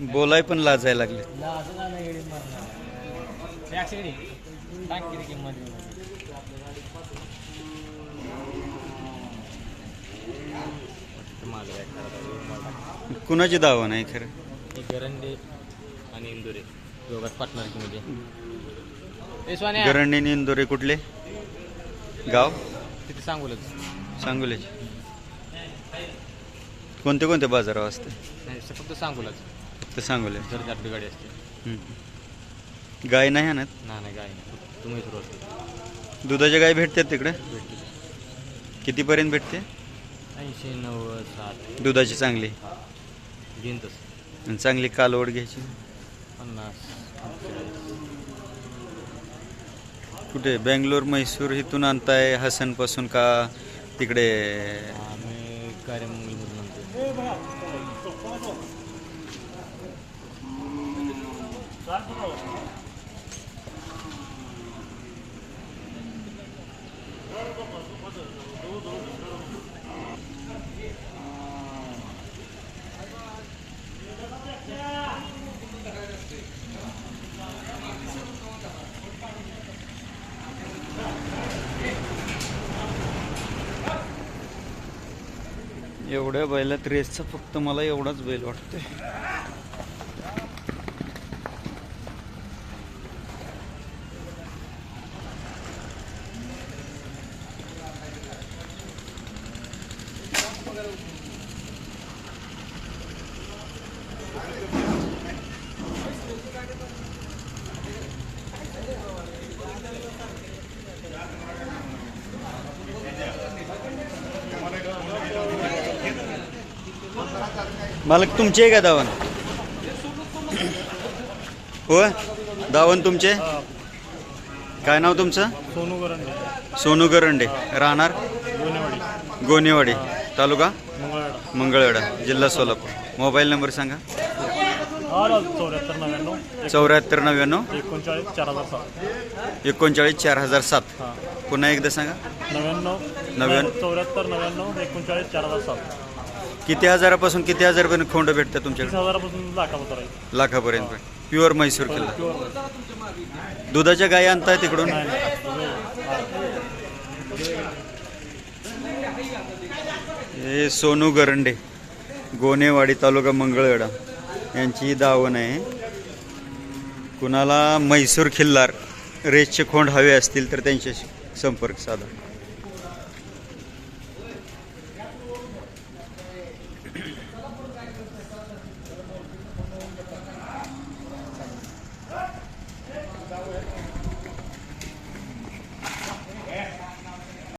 बोलाय पण लाजायला लागले. कुणाची दावा नाही खरं? गरंडे आणि इंदुरे. दोघात सोन्या. गरंडे इंदोरे कुठले? गाव? तिथे सांगूलच. सांगोल्याचे कोणते कोणते बाजारावर असते फक्त सांगूलच. तर सांगोले. जर आपली गाडी असते. हम्म. गाय नाही आणत? नाही काय नाही. तुम्ही सुरू असते. दुधाच्या गाय भेटतात तिकडे? भेटली कितीपर्यंत भेटते? ऐंशी नव्वद साठ. दुधाची चांगली. घेईन तसं आणि चांगली कालवड घ्यायची? पन्नास कुठे? बेंगलोर म्हैसूर इथून आणताय हसनपासून का तिकडे? आम्ही कार्यामंगलमधून एवढ्या बैलात रेसचा फक्त मला एवढाच बैल वाटतोय. मालक तुमचे आहे का दावण? होय? दावण तुमचे? काय नाव तुमचं? सोनू गरंडे. सोनू गरंडे. राहणार? गुन्हेवाडी गोनेवाडी. तालुका? मंगळवेढा. जिल्हा सोलापूर. मोबाईल नंबर सांगा. चौऱ्याहत्तर नव्याण्णव चौऱ्याहत्तर नव्याण्णव. एकोणचाळीस चार हजार सात. एकोणचाळीस चार हजार सात. पुन्हा एकदा सांगा. नव्याण्णव नव्याण्णव. चौऱ्याहत्तर नव्याण्णव एकोणचाळीस चार हजार सात. किती हजारापासून किती हजारपर्यंत खोंड भेटतं तुमच्याकडे? हजारापासून लाखापर्यंत. लाखापर्यंत. प्युअर म्हैसूर किल्ला. दुधाच्या गायी आणताय तिकडून? हे सोनू गरंडे गोनेवाडी तालुका मंगळवेढा. यांची दावण आहे. कुणाला म्हैसूर खिल्लार रेसचे खोंड हवे असतील तर त्यांच्याशी संपर्क साधा.